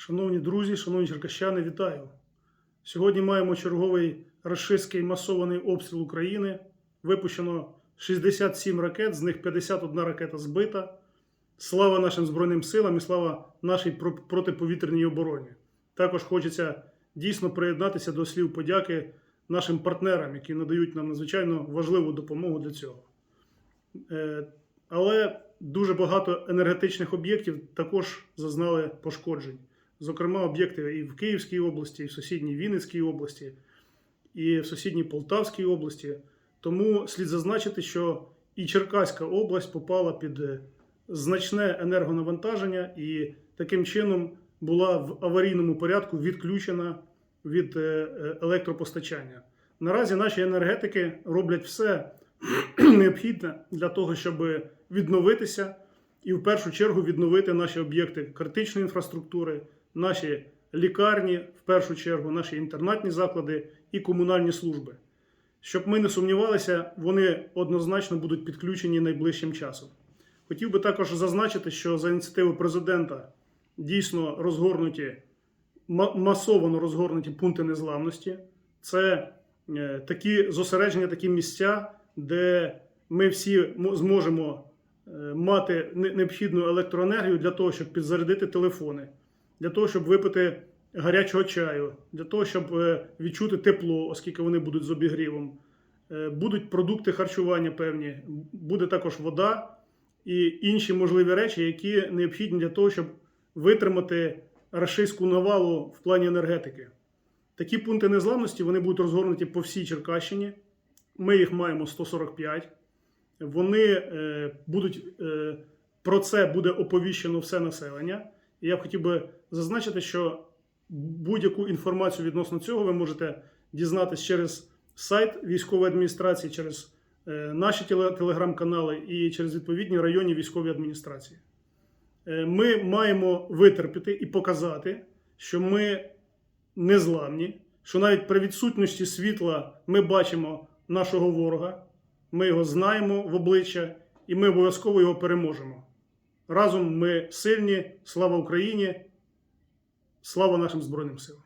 Шановні друзі, шановні черкащани, вітаю! Сьогодні маємо черговий рашистський масований обстріл України. Випущено 67 ракет, з них 51 ракета збита. Слава нашим Збройним силам і слава нашій протиповітряній обороні. Також хочеться дійсно приєднатися до слів подяки нашим партнерам, які надають нам надзвичайно важливу допомогу для цього. Е, Але дуже багато енергетичних об'єктів також зазнали пошкоджень. Зокрема, об'єкти і в Київській області, і в сусідній Вінницькій області, і в сусідній Полтавській області. Тому слід зазначити, що і Черкаська область попала під е, значне енергонавантаження і таким чином була в аварійному порядку відключена від е, електропостачання. Наразі наші енергетики роблять все необхідне для того, щоб відновитися і в першу чергу відновити наші об'єкти критичної інфраструктури, наші лікарні, в першу чергу, наші інтернатні заклади і комунальні служби. Щоб ми не сумнівалися, вони однозначно будуть підключені найближчим часом. Хотів би також зазначити, що за ініціативи президента дійсно розгорнуті ма- масово розгорнуті пункти незламності. Це е, такі зосередження, такі місця, де ми всі зможемо е, мати необхідну електроенергію для того, щоб підзарядити телефони, для того, щоб випити гарячого чаю, для того, щоб е, відчути тепло, оскільки вони будуть з обігрівом. Е, Будуть продукти харчування певні, буде також вода і інші можливі речі, які необхідні для того, щоб витримати рашистську навалу в плані енергетики. Такі пункти незламності вони будуть розгорнуті по всій Черкащині. Ми їх маємо 145. Вони е, будуть про це буде оповіщено все населення. Я б хотів би зазначити, що будь-яку інформацію відносно цього ви можете дізнатися через сайт військової адміністрації, через е, наші телеграм-канали і через відповідні районні військові адміністрації. Е, Ми маємо витерпіти і показати, що ми незламні, що навіть при відсутності світла ми бачимо нашого ворога, ми його знаємо в обличчя, і ми обов'язково його переможемо. Разом ми сильні, слава Україні, слава нашим Збройним силам.